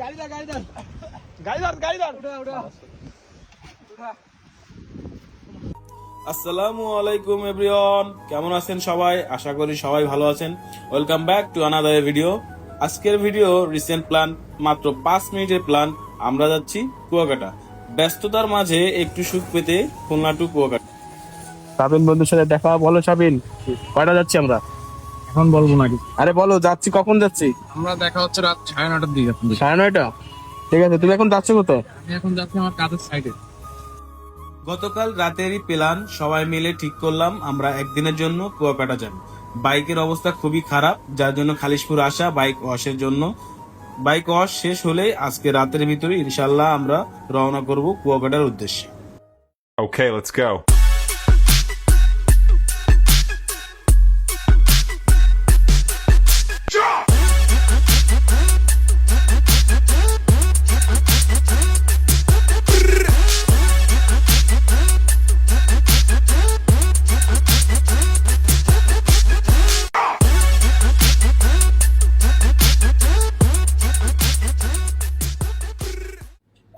গাড়ি গাড়ি গাড়ি ধর গাড়ি ধর। উঠা উঠা। আসসালামু আলাইকুম এভরিওয়ান। কেমন আছেন সবাই? আশা করি সবাই ভালো আছেন। Welcome back to another video আজকের ভিডিও রিসেন্ট প্ল্যান মাত্র পাঁচ মিনিটের প্ল্যান আমরা যাচ্ছি কুয়াকাটা। ব্যস্ততার মাঝে একটু সুখ পেতে খুলনা টু কুয়াকাটা। সাবিন বন্ধুর সাথে দেখা বলো সাবিন। কয়টা যাচ্ছি আমরা? এখন বলব নাকি? আরে বলো যাচ্ছি কখন যাচ্ছি? আমরা দেখা হচ্ছে রাত সাড়ে নটার দিকে সাড়ে নয়টা? ঠিক আছে তুমি এখন যাচ্ছ কোথায়? আমি এখন যাচ্ছি আমার কাজের সাইডে গতকাল রাতেরই প্ল্যান সবাই মিলে ঠিক করলাম আমরা একদিনের জন্য কুয়াকাটা যাব। বাইকের অবস্থা খুবই খারাপ যার জন্য খালিশপুর আসা বাইক ওয়াশের জন্য। বাইক ওয়াশ শেষ হলে আজকে রাতের ভিতরে ইনশাল্লাহ আমরা রওনা করব কুয়াকাটার উদ্দেশ্যে। Okay, let's go.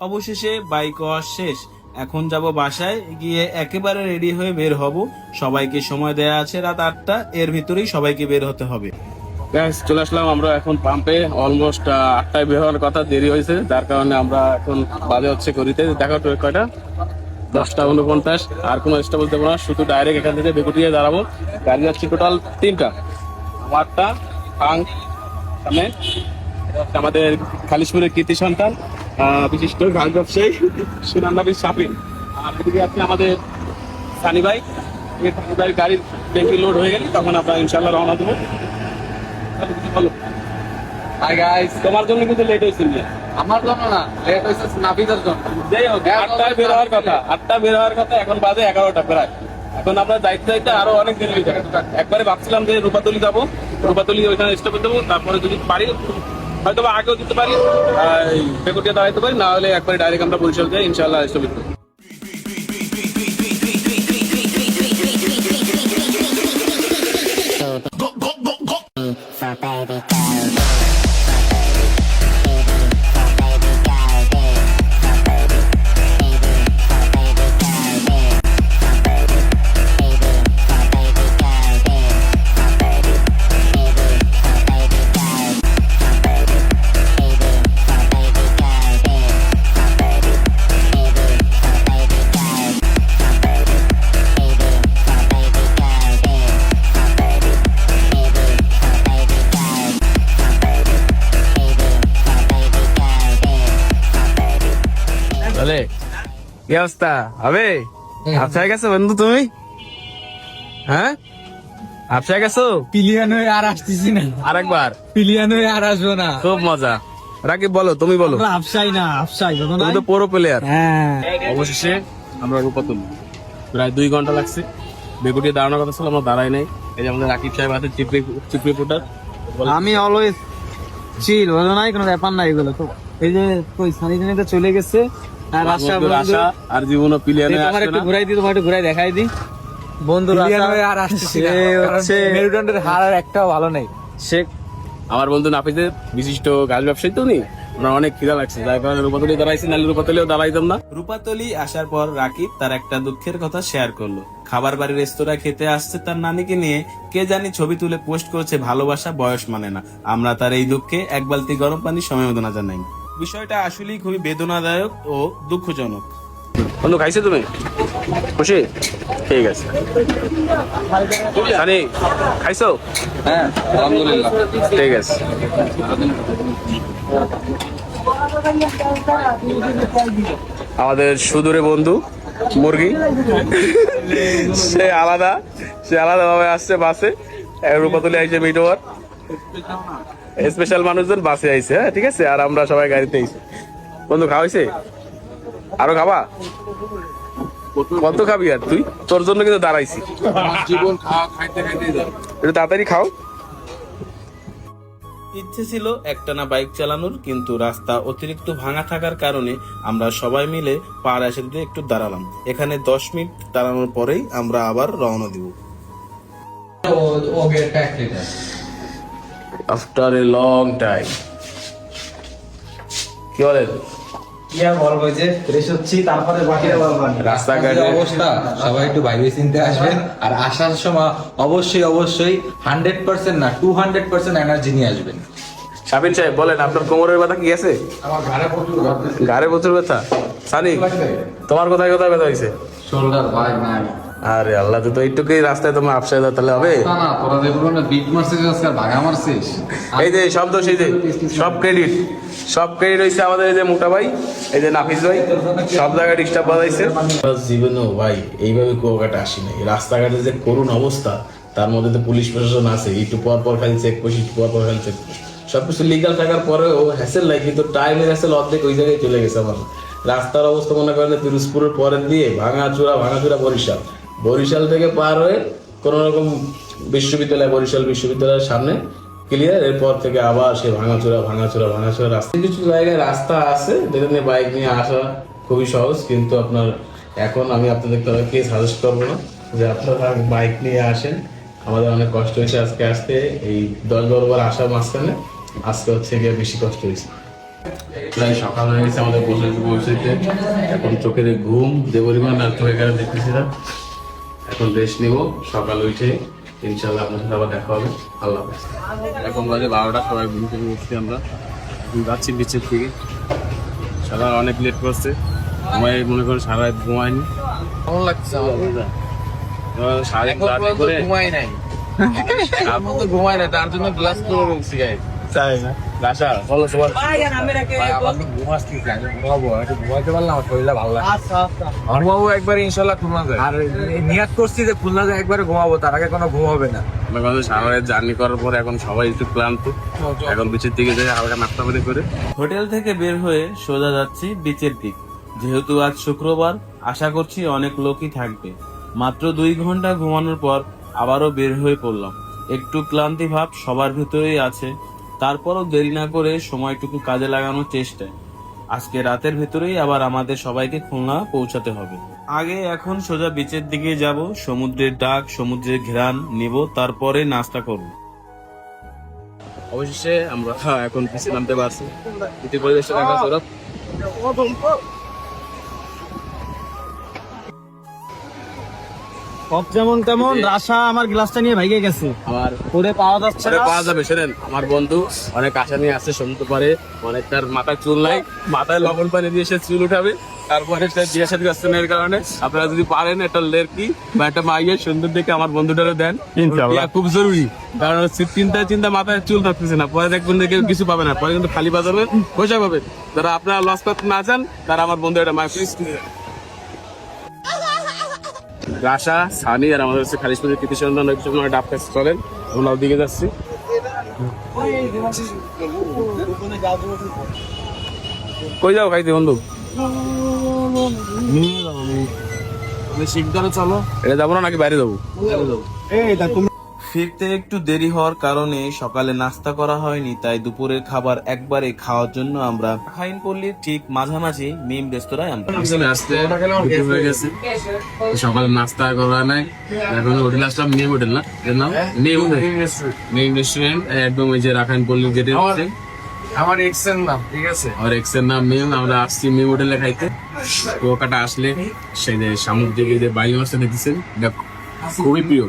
অবশেষে বাইক শেষ। এখন যাব বাসায়, গিয়ে একেবারে রেডি হয়ে বের হব। সবাইকে সময় দেয়া আছে রাত আটটা, এর ভিতরেই সবাইকে বের হতে হবে। চলে আসলাম আমরা এখন পাম্পে অলমোস্ট আটটায় বের হওয়ার কথা, দেরি হয়েছে। যার কারণে আমরা এখন বাজে হচ্ছে করিতে দেখো তো কয়টা? দশটা উনপঞ্চাশ। আর কোনো স্টপ বলতে পারব না। শুধু ডাইরেক্ট এখান থেকে বেগুটিয়ে দাঁড়াবো। গাড়ি যাচ্ছে টোটাল তিনটা। আমারটা পাং সামনে। আমাদের খালিশপুরের কৃতি সন্তান। বিশিষ্ট গান ব্যবসায়ী সুনান্দাবি শাপিন আর এদিকে আছে আমাদের সানি ভাই। এই সানি ভাইয়ের গাড়ির ব্যাংকে লোড হয়ে গেলে তখন আমরা ইনশাল্লাহ রওনা দেবো। তাহলে কিছু বলো হাই গাইস তোমার জন্য কিন্তু লেট হয়েছে আমার জন্য না লেট হয়েছে নাবিদের জন্য। যাই হোক আটটায় বের হওয়ার কথা আটটা বের হওয়ার কথা এখন বাজে এগারোটা প্রায়। এখন আমরা যাইতে যাইতে আরও অনেক দেরি হয়ে যাবে। একবারে ভাবছিলাম যে রূপাতলি যাব। রূপাতলি ওইখানে স্টপে দেবো। তারপরে যদি পারি হয়তো বা আগেও দিতে পারি বেকুটিয়া দাঁড়াইতে পারি না হলে একবারে ডাইরেক্ট আমরা বরিশাল যাই ইনশাল্লাহ for baby girl. কি অবস্থা? হবে গেছো বন্ধু তুমি? হ্যাঁ? গেছো? পিলিয়ান হয়ে আর আসতেছি না। আরেকবার? পিলিয়ান হয়ে আর আসব না। খুব মজা। রাকিব বলো তুমি বলো। আফসাই না আফসাই তুমি তো পুরো প্লেয়ার হ্যাঁ। অবশেষে আমরা রূপাতুল প্রায় দুই ঘণ্টা লাগছে। বেগুটিয়ে দাঁড়ানোর কথা ছিল আমরা দাঁড়াই নাই। এই যে আমাদের রাকিব সাহেব আছে চিপ চিপ রিপোর্টার আমি অলওয়েজ চিল বুঝো নাই কোনো ব্যাপার নাই এগুলো তো। এই যে কই সানি চলে গেছে। আশা আর জীবনও প্লেয়ারে তোমার একটু ঘুরাই দিই তোমার একটু ঘুরাই দেখাই দিই। বন্ধু আর আসছে মেরুদণ্ডের হার আর একটাও ভালো নেই। শেখ আমার বন্ধু নাফিজের বিশিষ্ট গাছ ব্যবসায়ী তো উনি। আমার অনেক খিদা লাগছে যার কারণে রূপাতলি দাঁড়াইছি নাহলে রূপাতলিও দাঁড়াইতাম না। রূপাতলি আসার পর রাকিব তার একটা দুঃখের কথা শেয়ার করল। খাবার বাড়ির রেস্তোরাঁ খেতে আসছে তার নানিকে নিয়ে। কে জানি ছবি তুলে পোস্ট করেছে ভালোবাসা বয়স মানে না। আমরা তার এই দুঃখে এক বালতি গরম পানি সমবেদনা জানাই। বিষয়টা আসলেই খুবই বেদনাদায়ক ও দুঃখজনক। বন্ধু খাইছে তুমি? খুশি? ঠিক আছে। সানি খাইছো? হ্যাঁ আলহামদুলিল্লাহ। ঠিক আছে। আমাদের সুদূরে বন্ধু মুরগি। সে আলাদা সে আলাদা ভাবে আসছে বাসে। রূপাতলি আইছে মিটোয়ার স্পেশাল মানুষজন বাসে আইছে হ্যাঁ ঠিক আছে? আর আমরা সবাই গাড়িতে আইছি। বন্ধু খাওয়াইছে আরও খাবা? কত খাবি আর তুই? তোর জন্য কিন্তু দাঁড়াইছি। জীবন খাওয়া খাইতে খাইতে একটু তাড়াতাড়ি খাও। ইচ্ছে ছিল একটানা বাইক চালানোর কিন্তু রাস্তা অতিরিক্ত ভাঙা থাকার কারণে আমরা সবাই মিলে পার এসে দিতে একটু দাঁড়ালাম। এখানে দশ মিনিট দাঁড়ানোর পরেই আমরা আবার রওনা দিব। আফটার এ লং টাইম কি বলেন? কি আর বলব যে ফ্রেশ হচ্ছি তারপরে বাকিটা রাস্তাঘাটে অবস্থা। সবাই একটু বাইরে চিনতে আসবেন। আর আসার সময় অবশ্যই অবশ্যই হান্ড্রেড পার্সেন্ট না টু হান্ড্রেড পার্সেন্ট এনার্জি নিয়ে আসবেন। সাবিন সাহেব বলেন আপনার কোমরের ব্যথা কি আছে আমার ঘরে প্রচুর ঘাড়ে প্রচুর ব্যথা। সানি তোমার কোথায় কোথায় ব্যথা হয়েছে। শোল্ডার ভাই নাই। আরে আল্লাহ তো এইটুকুই রাস্তায় তোমার আপসায় দাও তাহলে হবে? না না বিট মারছিস মারছিস? এই যে সব দোষ এই যে সব ক্রেডিট সব ক্রেডিট হয়েছে আমাদের এই যে মোটা ভাই এই যে নাফিস ভাই সব জায়গায় ডিস্টার্ব বাজাইছে জীবনেও ভাই এইভাবে কুয়াকাটা আসি নাই। রাস্তাঘাটে যে করুণ অবস্থা তার মধ্যে তো পুলিশ প্রশাসন আছে একটু পর পর খালি চেক পোস্ট একটু পর পর খালি চেক পোস্ট সবকিছু লিগাল থাকার পরে ও হ্যাসেল নাই কিন্তু টাইমের হ্যাসেল অর্ধেক ওই জায়গায় চলে গেছে আমার। রাস্তার অবস্থা মনে করেন পিরোজপুরের পরের দিয়ে ভাঙাচুরা ভাঙাচুরা বরিশাল। বরিশাল থেকে পার হয়ে কোন রকম বিশ্ববিদ্যালয়, বরিশাল বিশ্ববিদ্যালয়ের সামনে ক্লিয়ার এরপর থেকে আবার সে ভাঙাচোরা ভাঙাচোরা ভাঙাচোরা রাস্তা। কিছু জায়গায় রাস্তা আছে, যেটা নিয়ে বাইক নিয়ে আসা খুবই সহজ, কিন্তু আপনার এখন আমি আপনাদের কে সাজেস্ট করব না? যে আপনারা বাইক নিয়ে আসেন। আমাদের অনেক কষ্ট হয়েছে আজকে আসতে, এই দশ বারো বার আসার মাঝখানে। আজকে হচ্ছে গিয়ে বেশি কষ্ট হয়েছে। প্রায় সকাল হয়ে গেছে আমাদের পৌঁছাতে পৌঁছাতে এখন চোখের ঘুম যে পরিমাণ আর চোখে গেলে দেখতেছিলাম এখন রেস্ট নিব সকাল উঠে ইনশাল্লাহ আপনার সাথে আবার দেখা হবে। আল্লাহ হাফেজ। এখন বাজে বারোটা সবাই ঘুম থেকে উঠছি আমরা। যাচ্ছি বিচের থেকে সারা অনেক লেট করছে। ঘুমাই মনে করেন সারা রাত ঘুমায়নি। কেমন লাগছে জার্নি ঘুমাই নাই। আমি তো ঘুমাই নাই তার জন্য গ্লাস করে বলছি গাই তাই না? রাশা বলো তোমার ভাই আমার তো ঘুম আসতেছে আমি ঘুমাবো পারলাম শরীরটা ভালো লাগে ঘুমাবো একবার ইনশাল্লাহ খুলনা যায় আর নিয়াত করছি যে খুলনা যায় একবারে ঘুমাবো তার আগে কোনো ঘুম হবে না জার্নি করার পরে এখন সবাই একটু ক্লান্ত এখন বিচের দিকে যাই হালকা নাস্তা পানি করে। হোটেল থেকে বের হয়ে সোজা যাচ্ছি বিচের দিক। যেহেতু আজ শুক্রবার আশা করছি অনেক লোকই থাকবে। মাত্র দুই ঘণ্টা ঘুমানোর পর আবারও বের হয়ে পড়লাম। একটু ক্লান্তি ভাব সবার ভিতরেই আছে। তারপরও দেরি না করে সময়টুকু কাজে লাগানোর চেষ্টায় আজকে রাতের ভেতরেই আবার আমাদের সবাইকে খুলনা পৌঁছাতে হবে। আগে এখন সোজা বিচের দিকে যাব সমুদ্রের ডাক সমুদ্রের ঘেরান নিব তারপরে নাস্তা করব। অবশেষে আমরা হ্যাঁ, এখন পিছিয়ে নামতে পারছি। ইতি পরিবেশটা দেখা সৌরভ সব যেমন তেমন রাশা আমার গ্লাসটা নিয়ে ভাইগে গেছে। করে পাওয়া যাচ্ছে না। পাওয়া যাবে সেরেন আমার বন্ধু অনেক আশা নিয়ে আসছে শুনতে পারে। অনেক তার মাথায় চুল নাই মাথায় লবণ পানি দিয়ে সে চুল উঠাবে। তারপরে সে বিয়ে সাথে আসছেন এর কারণে আপনারা যদি পারেন একটা লেরকি বা একটা মাইয়ে সুন্দর দেখে আমার বন্ধুটারও দেন? খুব জরুরি। কারণ চিন্তা চিন্তা মাথায় চুল থাকতেছে না। পরে দেখবেন দেখে কিছু পাবে না। পরে কিন্তু খালি বাজাবেন পয়সা পাবেন। যারা আপনারা লস করতে না চান তারা আমার বন্ধু একটা মায়ের প্লিজ রাশা সানি আর আমাদের হচ্ছে খালিশপুরের কৃতি সন্ধান কিছু ডাব কাজ চলেন আমরা ওদিকে যাচ্ছি। কই যাও খাইতে বন্ধু? শিখদারে চলো। এটা যাব না নাকি বাইরে যাব? এই তা তুমি ফিরতে একটু দেরি হওয়ার কারণে সকালে নাস্তা করা হয়নি তাই দুপুরের খাবার একবারে খাওয়ার জন্য আমরা খাইন পল্লীর ঠিক মাঝামাঝি মিম রেস্তোরাঁয় আমরা আসতে হয়ে গেছে। সকালে নাস্তা করা নাই। এখন হোটেল আসলাম মিম হোটেল না? এর নাম? মিম মিম রেস্টুরেন্ট একদম ওই যে রাখাইন পল্লীর গেটে আমার এক্সের নাম ঠিক আছে? আর এক্সের নাম মিম আমরা আসছি মিম হোটেলে খাইতে। কুয়াকাটা আসলে সেই যে সামুদ্রিক যে বাইরে মাছটা দেখতেছেন খুবই প্রিয়।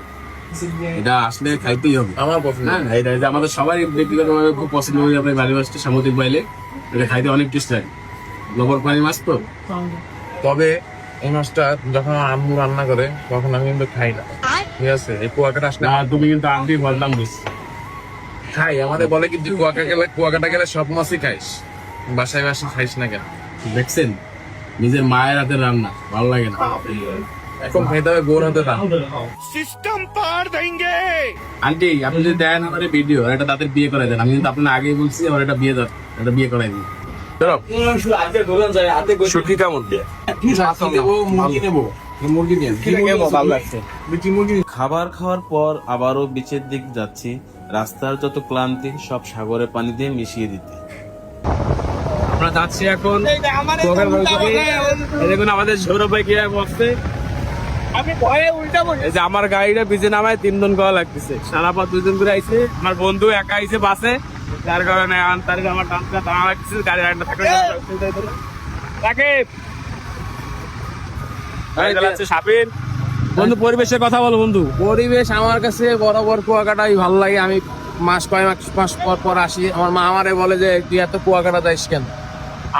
এটা আসলে খাইতেই হবে। আমার পছন্দ। হ্যাঁ এটা আমাদের সবাই ব্যক্তিগতভাবে খুব পছন্দ হয় মাছটা সামুদ্রিক বাইলে। এটা খাইতে অনেক টেস্ট লাগে লবণ পানি মাছ তো? তবে এই মাছটা যখন আম্মু রান্না করে তখন আমি কিন্তু খাই না। ঠিক আছে এই কুয়াকাটা আসলে না তুমি কিন্তু দিস খাই আমাদের বলে কি তুই কুয়াকা গেলে কুয়াকাটা গেলে সব মাছই খাইস। বাসায় বাসায় খাইস না কেন? দেখছেন? নিজের মায়ের হাতের রান্না ভালো লাগে না। এখন খাইতে হবে বোর হাতে রান্না আন্টি আপনি যদি দেন আমার ভিডিও এটা তাদের বিয়ে করে দেন আমি কিন্তু আপনার আগেই বলছি আমার এটা বিয়ে দাও এটা বিয়ে করাই দিই সুখী কেমন দেবো? মুরগি নেব? মুরগি নিয়ে? খাবার খাওয়ার পর আবারও বিচের দিক যাচ্ছি। রাস্তার যত ক্লান্তি সব সাগরের পানি দিয়ে মিশিয়ে দিতে। আমরা যাচ্ছি এখন দেখুন আমাদের সৌরভ ভাই কি বসছে যে আমার গাড়িটা বিজে নামায় তিনজন করা লাগতেছে। সারা দুজন করে আইছে আমার বন্ধু একা আইছে বাসে। যার কারণে তার আমার টানটা দাঁড়া লাগতেছে গাড়ি রান্না থাকলে তাকে বন্ধু পরিবেশের কথা বলো বন্ধু। পরিবেশ আমার কাছে বরাবর কুয়াকাটাই ভালো লাগে। আমি মাস কয় মাস মাস পর পর আসি। আমার মা আমারে বলে যে তুই এত কুয়াকাটা যাইস কেন?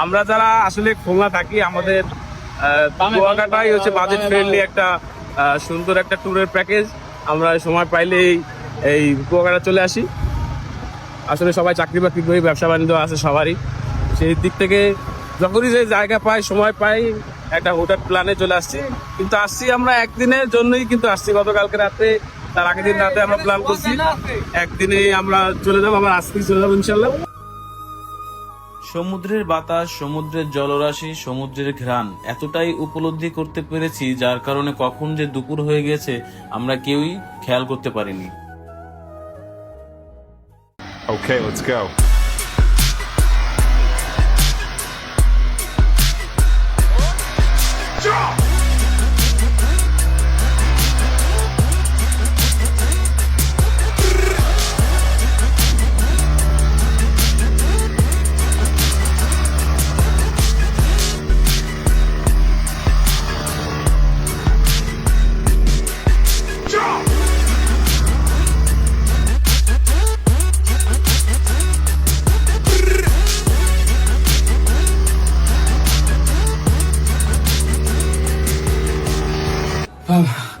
আমরা যারা আসলে খুলনা থাকি আমাদের কুয়াকাটাই হচ্ছে বাজেট ফ্রেন্ডলি একটা সুন্দর একটা ট্যুরের প্যাকেজ আমরা সময় পাইলেই এই কুয়াকাটা চলে আসি। আসলে সবাই চাকরি বাকরি করি, ব্যবসা বাণিজ্য আছে সবারই। সেই দিক থেকে যখনই যে জায়গা পাই, সময় পাই, একটা হোটেল প্ল্যানে চলে আসছি। কিন্তু আসছি আমরা একদিনের জন্যই কিন্তু আসছি। গতকালকে রাতে, তার আগের দিন রাতে আমরা প্ল্যান করছি। একদিনেই আমরা চলে যাব আমরা আজকেই চলে যাব ইনশাল্লাহ। সমুদ্রের বাতাস, সমুদ্রের জলরাশি, সমুদ্রের ঘ্রাণ, এতটাই উপলব্ধি করতে পেরেছি, যার কারণে কখন যে দুপুর হয়ে গেছে, আমরা কেউই খেয়াল করতে পারিনি Drop!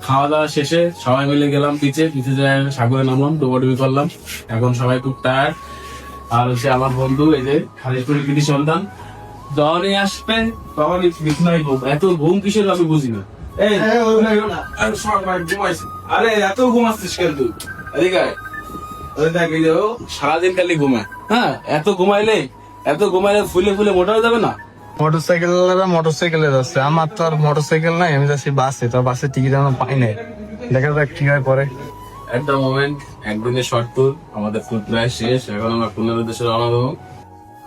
খাওয়া দাওয়া শেষে সবাই মিলে গেলাম পিছে পিছে যায় সাগরে নামলাম ডুবাডুবি করলাম। এখন সবাই খুব টায়ার্ড আর হচ্ছে আমার বন্ধু এই যে খালিশপুরের কৃতি সন্তান। যখনই আসবে তখনই বিছনায় ঘুম এত ঘুম কিসের আমি বুঝি না। এই আরে এত ঘুমাচ্ছিস কেন তুই? এদিকে সারাদিন খালি ঘুমায়। হ্যাঁ এত ঘুমাইলে এত ঘুমাইলে ফুলে ফুলে মোটা হয়ে যাবে না? মোটরসাইকেল মোটরসাইকেলে যাচ্ছে আমার তো আর মোটরসাইকেল নাই আমি যাচ্ছি বাসে। তো বাসে টিকিট এখনও পাই নাই। দেখা যাক কি হয় পরে। একটা মোমেন্ট একদিনের শর্ট ট্যুর আমাদের ট্যুর প্রায় শেষ। এখন আমরা খুলনার উদ্দেশ্যে রওনা দেবো?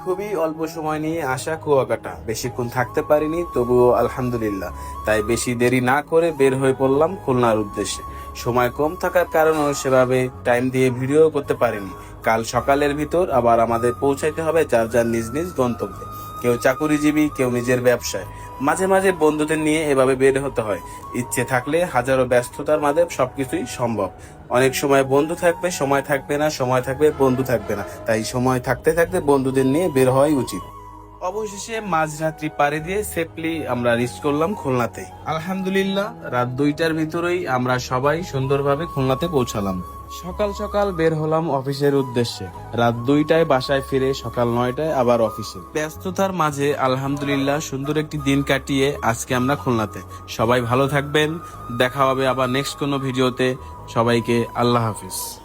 খুবই অল্প সময় নিয়ে আসা কুয়াকাটা। বেশিক্ষণ থাকতে পারিনি তবুও আলহামদুলিল্লাহ। তাই বেশি দেরি না করে বের হয়ে পড়লাম খুলনার উদ্দেশ্যে। সময় কম থাকার কারণেও সেভাবে টাইম দিয়ে ভিডিও করতে পারিনি। কাল সকালের ভিতর আবার আমাদের পৌঁছাইতে হবে যার যার নিজ নিজ গন্তব্যে। কেউ চাকুরিজীবী, কেউ নিজের ব্যবসায়। মাঝে মাঝে বন্ধুদের নিয়ে এভাবে বের হতে হয়। ইচ্ছে থাকলে হাজারো ব্যস্ততার মাঝে সবকিছুই সম্ভব। অনেক সময় বন্ধু থাকবে, সময় থাকবে না, সময় থাকবে, বন্ধু থাকবে না। তাই সময় থাকতে থাকতে বন্ধুদের নিয়ে বের হওয়াই উচিত। অবশেষে মাঝরাত্রি পাড়ি দিয়ে সেফলি আমরা রিচ করলাম খুলনাতে আলহামদুলিল্লাহ, রাত দুইটার ভিতরেই আমরা সবাই সুন্দরভাবে খুলনাতে পৌঁছালাম। সকাল সকাল বের হলাম অফিসের উদ্দেশ্যে। রাত দুইটায় বাসায় ফিরে সকাল নয়টায় আবার অফিসে। ব্যস্ততার মাঝে আলহামদুলিল্লাহ সুন্দর একটি দিন কাটিয়ে আজকে আমরা খুলনাতে। সবাই ভালো থাকবেন। দেখা হবে আবার নেক্সট কোনো ভিডিওতে। সবাইকে আল্লাহ হাফিজ।